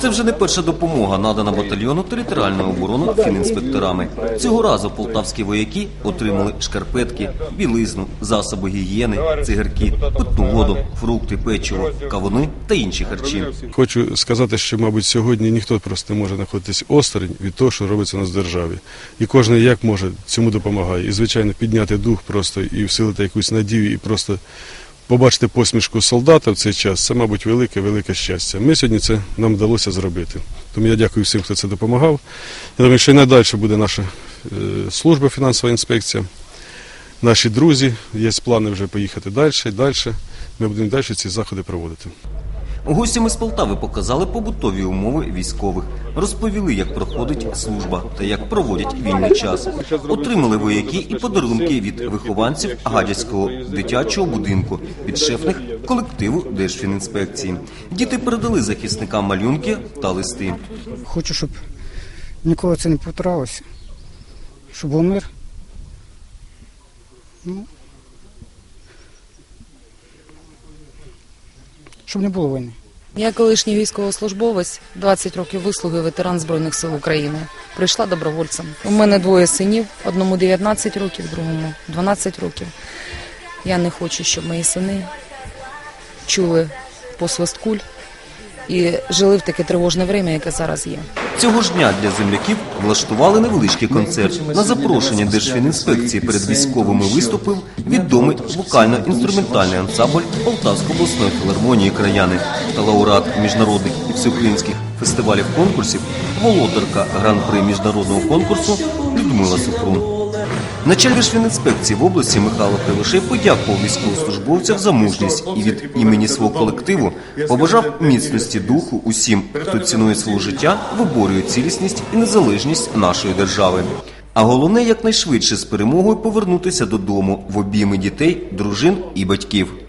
Це вже не перша допомога, надана батальйону територіальної оборони фінінспекторами. Цього разу полтавські вояки отримали шкарпетки, білизну, засоби гігієни, цигарки, питну воду, фрукти, печиво, кавуни та інші харчі. Хочу сказати, що, мабуть, сьогодні ніхто просто не може знаходитись осторонь від того, що робиться у нас в державі. І кожен як може цьому допомагає. І, звичайно, підняти дух просто і всилити якусь надію, і просто побачити посмішку солдата в цей час це, мабуть, велике, велике щастя. Ми сьогодні це нам вдалося зробити. Тому я дякую всім, хто це допомагав. Я думаю, що і надалі буде наша е, служба, фінансова інспекція. Наші друзі, є плани вже поїхати далі, далі. Ми будемо далі ці заходи проводити. Гостями з Полтави показали побутові умови військових, розповіли, як проходить служба та як проводять вільний час. Отримали вояки і подарунки від вихованців Гадяцького дитячого будинку, підшефних колективу Держфінінспекції. Діти передали захисникам малюнки та листи. Хочу, щоб ніколи це не повторалося, щоб був мир. Ну, щоб не було війни. Я колишній військовослужбовець, 20 років вислуги ветеран Збройних сил України. Прийшла добровольцем. У мене двоє синів, одному 19 років, другому 12 років. Я не хочу, щоб мої сини чули посвист куль і жили в таке тривожне время, яке зараз є. Цього ж дня для земляків влаштували невеличкий концерт. На запрошення Держфінінспекції перед військовими виступив відомий вокально-інструментальний ансамбль Полтавської обласної філармонії краяни та лауреат міжнародних і всеукраїнських фестивалів конкурсів, володарка гран-при міжнародного конкурсу Людмила Супрун. Начальник Фінінспекції в області Михайло Кривошей подякував військовослужбовцям за мужність і від імені свого колективу побажав міцності духу усім, хто цінує своє життя, виборює цілісність і незалежність нашої держави. А головне, якнайшвидше з перемогою повернутися додому в обійми дітей, дружин і батьків.